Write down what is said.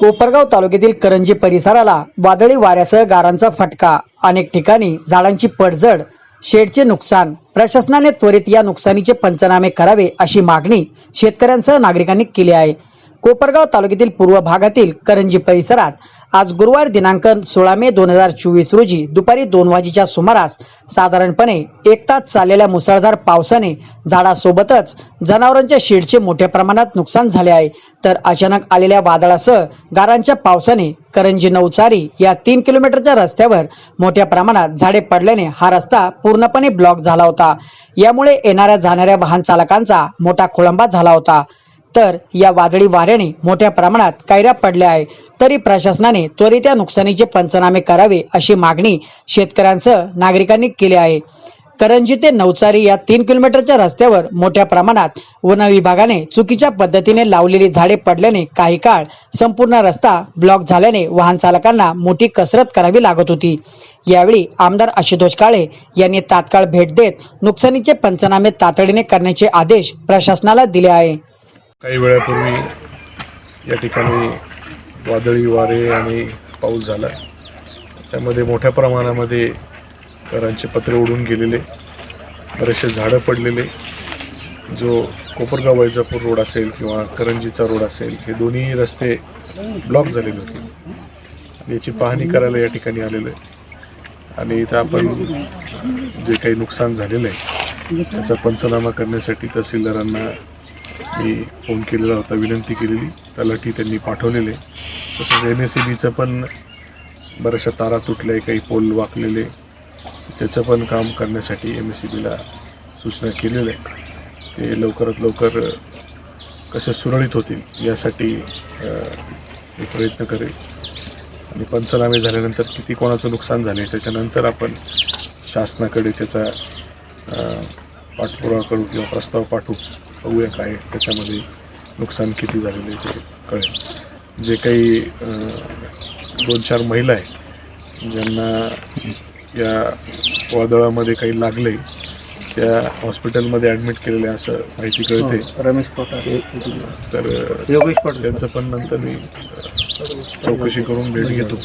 कोपरगाव तालुक्यातील करंजी परिसराला वादळी वाऱ्यासह गारांचा फटका. अनेक ठिकाणी झाडांची पडझड शेडचे नुकसान. प्रशासनाने त्वरित या नुकसानीचे पंचनामे करावे अशी मागणी शेतकऱ्यांसह नागरिकांनी केली आहे. कोपरगाव तालुक्यातील पूर्व भागातील करंजी परिसरात आज गुरुवार दिनांक सोळा मे दोन हजार चोवीस रोजी दुपारी दोन वाजेच्या सुमारास साधारणपणे एक तास चाललेल्या मुसळधार पावसाने झाडासोबतच जनावरांच्या शेडचे मोठ्या प्रमाणात नुकसान झाले आहे. तर अचानक आलेल्या वादळासह गारांच्या पावसाने करंजी नवचारी या तीन किलोमीटरच्या रस्त्यावर मोठ्या प्रमाणात झाडे पडल्याने हा रस्ता पूर्णपणे ब्लॉक झाला होता. यामुळे येणाऱ्या जाणाऱ्या वाहन चालकांचा मोठा खोळंबा झाला होता. तर या वादळी वाऱ्याने मोठ्या प्रमाणात कायऱ्या पडल्या आहे तरी प्रशासनाने त्वरित या नुकसानीचे पंचनामे करावे अशी मागणी शेतकऱ्यांसह नागरिकांनी केली आहे. करंजी ते नवचारी या तीन किलोमीटरच्या रस्त्यावर मोठ्या प्रमाणात वन विभागाने चुकीच्या पद्धतीने लावलेली झाडे पडल्याने काही काळ संपूर्ण रस्ता ब्लॉक झाल्याने वाहन चालकांना मोठी कसरत करावी लागत होती. यावेळी आमदार आशुतोष काळे यांनी तात्काळ भेट देत नुकसानीचे पंचनामे तातडीने करण्याचे आदेश प्रशासनाला दिले आहे. काही वेळापूर्वी या ठिकाणी वादळी वारे आणि पाऊस झाला. त्यामध्ये मोठ्या प्रमाणामध्ये घरांचे पत्रे उडून गेलेले बरेचसे झाडं पडलेले. जो कोपरगाव वैजापूर रोड असेल किंवा करंजीचा रोड असेल हे दोन्ही रस्ते ब्लॉक झालेले होते. याची पाहणी करायला या ठिकाणी आलेलो आहे. आणि इथं आपण जे काही नुकसान झालेलं आहे त्याचा पंचनामा करण्यासाठी तहसीलदारांना मी फोन केलेला होता विनंती केलेली. तलाठी त्यांनी पाठवलेले. तसंच एम एस सी बीचं पण बऱ्याचशा तारा तुटल्या काही पोल वाकलेले. त्याचं पण काम करण्यासाठी एम एस सी बीला सूचना केलेल्या आहे ते लवकरात लवकर कसे सुरळीत होतील यासाठी मी प्रयत्न करेल. आणि पंचनामे झाल्यानंतर किती कोणाचं नुकसान झाले त्याच्यानंतर आपण शासनाकडे त्याचा पाठपुरावा करू किंवा प्रस्ताव पाठवू. बघूया काय त्याच्यामध्ये नुकसान किती झालेलं आहे ते कळेल. जे काही दोन चार महिला आहे ज्यांना या वादळामध्ये काही लागले त्या हॉस्पिटलमध्ये ॲडमिट केलेले असं माहिती कळते. रमेश कोठारे. तर योगेश त्यांचं पण नंतर मी चौकशी करून भेट घेतो.